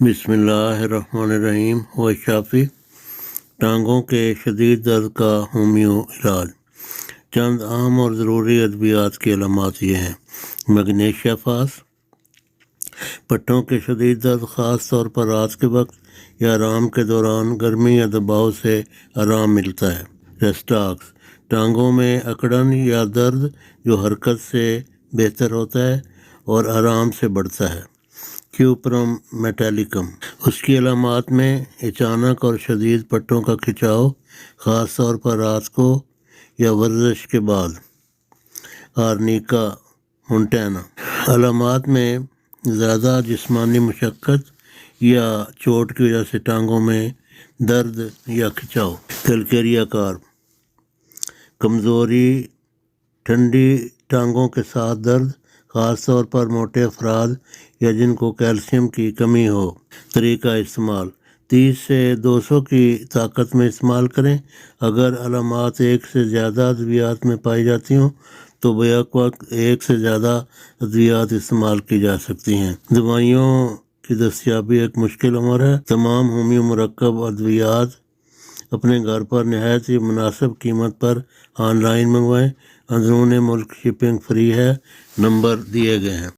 بسم اللہ الرحمن الرحیم۔ و شافی۔ ٹانگوں کے شدید درد کا ہومیو علاج۔ چند عام اور ضروری ادویات کی علامات یہ ہیں۔ میگنیشیا فاس۔ پٹھوں کے شدید درد خاص طور پر رات کے وقت یا آرام کے دوران گرمی یا دباؤ سے آرام ملتا ہے۔ ریسٹاکس ٹانگوں میں اکڑن یا درد جو حرکت سے بہتر ہوتا ہے اور آرام سے بڑھتا ہے۔ کیوپرم میٹیلیکم اس کی علامات میں اچانک اور شدید پٹوں کا کھچاؤ، خاص طور پر رات کو یا ورزش کے بعد، آرنیکا مونٹینا. علامات میں زیادہ جسمانی مشقت یا چوٹ کی وجہ سے ٹانگوں میں درد یا کھچاؤ. کلکیریا کار کمزوری ٹھنڈی ٹانگوں کے ساتھ درد خاص طور پر موٹے افراد یا جن کو کیلشیم کی کمی ہو۔ طریقہ استعمال تیس سے دو سو کی طاقت میں استعمال کریں۔ اگر علامات ایک سے زیادہ ادویات میں پائی جاتی ہوں، تو بیک وقت ایک سے زیادہ ادویات استعمال کی جا سکتی ہیں۔ دوائیوں کی دستیابی ایک مشکل عمر ہے۔ تمام ہومیو مرکب ادویات اپنے گھر پر نہایت ہی مناسب قیمت پر آن لائن منگوائیں۔ ہاں جی، اندرون ملک شپنگ فری ہے نمبر دیے گئے ہیں۔